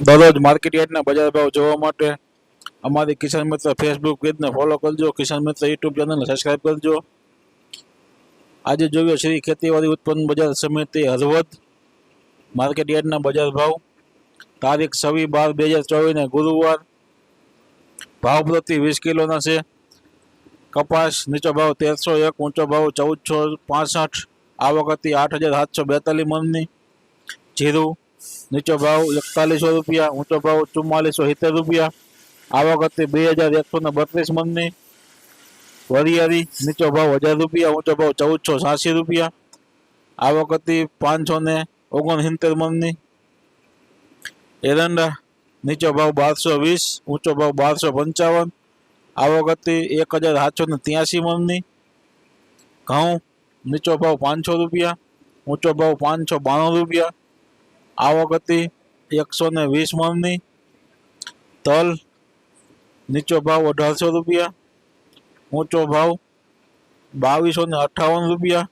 દરરોજ માર્કેટ યાર્ડના બજાર ભાવ જોવા માટે અમારી કિસાન મિત્ર ફેસબુક પેજને ફોલો કરજો. કિસાન મિત્ર યુટ્યુબ ચેનલને સબસ્ક્રાઇબ કરજો. આજે જોયો શ્રી ખેતીવાડી ઉત્પન્ન બજાર સમિતિ હળવદ માર્કેટ યાર્ડના બજાર ભાવ. તારીખ છવ્વીસ બાર બે હજાર ચોવીસને ગુરુવાર. ભાવ પ્રતિ વીસ કિલોના છે. કપાસ નીચો ભાવ તેરસો એક, ઊંચો ભાવ ચૌદસો પાસઠ. આવક હતી આઠ હજાર સાતસો બેતાલીસ મણની. જીરું નીચો ભાવ એકતાલીસો રૂપિયા ઊંચો ભાવ ચુમ્માલીસો સિત્તેર રૂપિયા. આવક હતી બે હજાર એકસો ને બત્રીસ મનની. વરિયાળી નીચો ભાવ હજાર રૂપિયા ઊંચો ભાવ ચૌદસો છ્યાસી રૂપિયા. આવક હતી પાંચસો ને ઓગણસિત્તેર મનની. એરંડા નીચો ભાવ બારસો વીસ ઊંચો ભાવ બારસો પંચાવન. આવક હતી એક હજાર સાતસો ને ત્યાસી મનની. ઘઉં નીચો ભાવ પાંચસો રૂપિયા ઊંચો ભાવ પાંચસો બાણું રૂપિયા. આવક હતી એકસો ને વીસ મણની તલ, નીચો ભાવ અઢારસો રૂપિયા, ઊંચો ભાવ બાવીસો ને અઠ્ઠાવન રૂપિયા.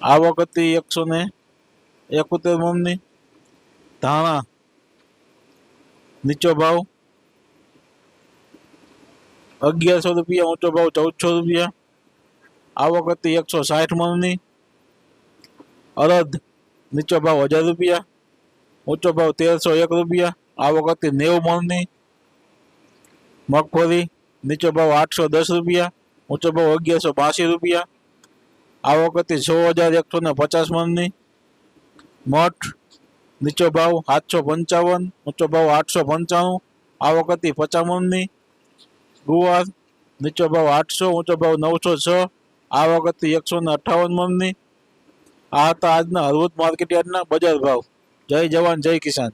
આવક હતી એકસો ને એકોતેર મણની ધાણા, નીચો ભાવ અગિયારસો રૂપિયા, ઊંચો ભાવ ચૌદસો રૂપિયા. આવક હતી એકસો સાઠ મણની અડદ નીચો ભાવ હજાર રૂપિયા, ઊંચો ભાવ તેરસો એક રૂપિયા, આવક હતી નેવું મણની, મગફળી, નીચો ભાવ આઠસો દસ રૂપિયા, ઊંચો ભાવ અગિયારસો બાસી રૂપિયા, આવક હતી છ હજાર એકસો ને પચાસ મણની, મઠ, નીચો ભાવ સાતસો પંચાવન, ઊંચો ભાવ આઠસો પંચાણું, આવક હતી પચાસ મણની, ગુવાર, નીચો ભાવ આઠસો, ઊંચો ભાવ નવસો છ, આવક હતી એકસો ને અઠ્ઠાવન મણની આ હતા આજના હળવદ માર્કેટ યાર્ડના બજાર ભાવ. જય જવાન જય કિસાન.